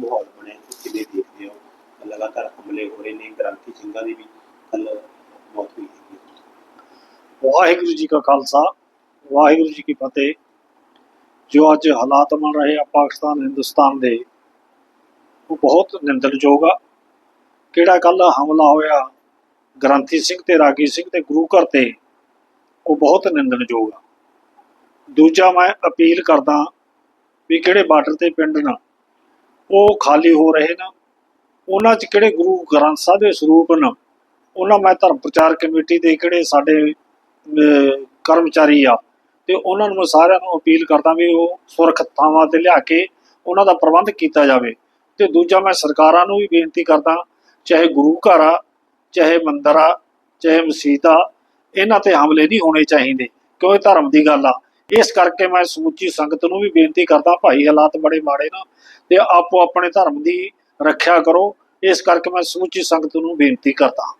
ਮਾਹੌਲ ਬਣਿਆ ਤੁਸੀਂ ਕਿਵੇਂ ਦੇਖਦੇ ਹੋ, ਲਗਾਤਾਰ ਹਮਲੇ ਹੋ ਰਹੇ ਨੇ ਗ੍ਰਾਂਤੀ ਸਿੰਘਾਂ ਦੀ ਵੀ ਕੱਲ ਮੌਤ ਹੋਈ ਹੈ। ਵਾਹਿਗੁਰੂ ਜੀ ਕਾ ਖਾਲਸਾ, ਵਾਹਿਗੁਰੂ ਜੀ ਕੀ ਫਤਿਹ। ਜੋ ਅੱਜ ਹਾਲਾਤ ਬਣ ਰਹੇ ਆ ਪਾਕਿਸਤਾਨ, ਹਿੰਦੁਸਤਾਨ ਦੇ, ਉਹ ਬਹੁਤ ਨਿੰਦਣਯੋਗ ਆ। ਕਿਹੜਾ ਕੱਲ ਹਮਲਾ ਹੋਇਆ, ਗ੍ਰੰਥੀ ਸਿੰਘ ਤੇ ਰਾਗੀ ਸਿੰਘ ਤੇ ਗੁਰੂ ਘਰ ਤੇ, ਉਹ ਬਹੁਤ ਨਿੰਦਣਯੋਗ ਆ। ਦੂਜਾ ਮੈਂ ਅਪੀਲ ਕਰਦਾ ਵੀ ਕਿਹੜੇ ਬਾਰਡਰ ਤੇ ਪਿੰਡ ਨਾ ਉਹ ਖਾਲੀ ਹੋ ਰਹੇ ਨੇ ਉਹਨਾਂ 'ਚ ਕਿਹੜੇ ਗੁਰੂ ਗ੍ਰੰਥ ਸਾਹਿਬ ਦੇ ਸਰੂਪ ਨੇ ਉਹਨਾਂ ਮੈਂ ਧਰਮ ਪ੍ਰਚਾਰ ਕਮੇਟੀ ਦੇ ਕਿਹੜੇ ਸਾਡੇ ਕਰਮਚਾਰੀ ਆ। ਤੇ ਉਹਨਾਂ ਨੂੰ ਮੈਂ ਸਾਰਿਆਂ ਨੂੰ ਅਪੀਲ ਕਰਦਾ ਵੀ ਉਹ ਸੁਰੱਖਿਅਤ ਥਾਵਾਂ ਤੇ ਲਿਆ ਕੇ ਉਹਨਾਂ ਦਾ ਪ੍ਰਬੰਧ ਕੀਤਾ ਜਾਵੇ। ਤੇ ਦੂਜਾ ਮੈਂ ਸਰਕਾਰਾਂ ਨੂੰ ਵੀ ਬੇਨਤੀ ਕਰਦਾ, ਚਾਹੇ ਗੁਰੂ ਘਰ ਆ, ਚਾਹੇ ਮੰਦਰ ਆ, ਚਾਹੇ ਮਸਜਿਦ ਆ, ਇਹਨਾਂ ਤੇ ਹਮਲੇ ਨਹੀਂ ਹੋਣੇ ਚਾਹੀਦੇ, ਕਿਉਂਕਿ ਧਰਮ ਦੀ ਗੱਲ ਆ। ਇਸ ਕਰਕੇ ਮੈਂ ਸਮੁੱਚੀ ਸੰਗਤ ਨੂੰ ਵੀ ਬੇਨਤੀ ਕਰਦਾ, ਭਾਈ ਹਾਲਾਤ ਬੜੇ ਮਾੜੇ ਨਾ, ਤੇ ਆਪੋ ਆਪਣੇ ਧਰਮ ਦੀ ਰੱਖਿਆ ਕਰੋ। ਇਸ ਕਰਕੇ ਮੈਂ ਸਮੁੱਚੀ ਸੰਗਤ ਨੂੰ ਬੇਨਤੀ ਕਰਦਾ।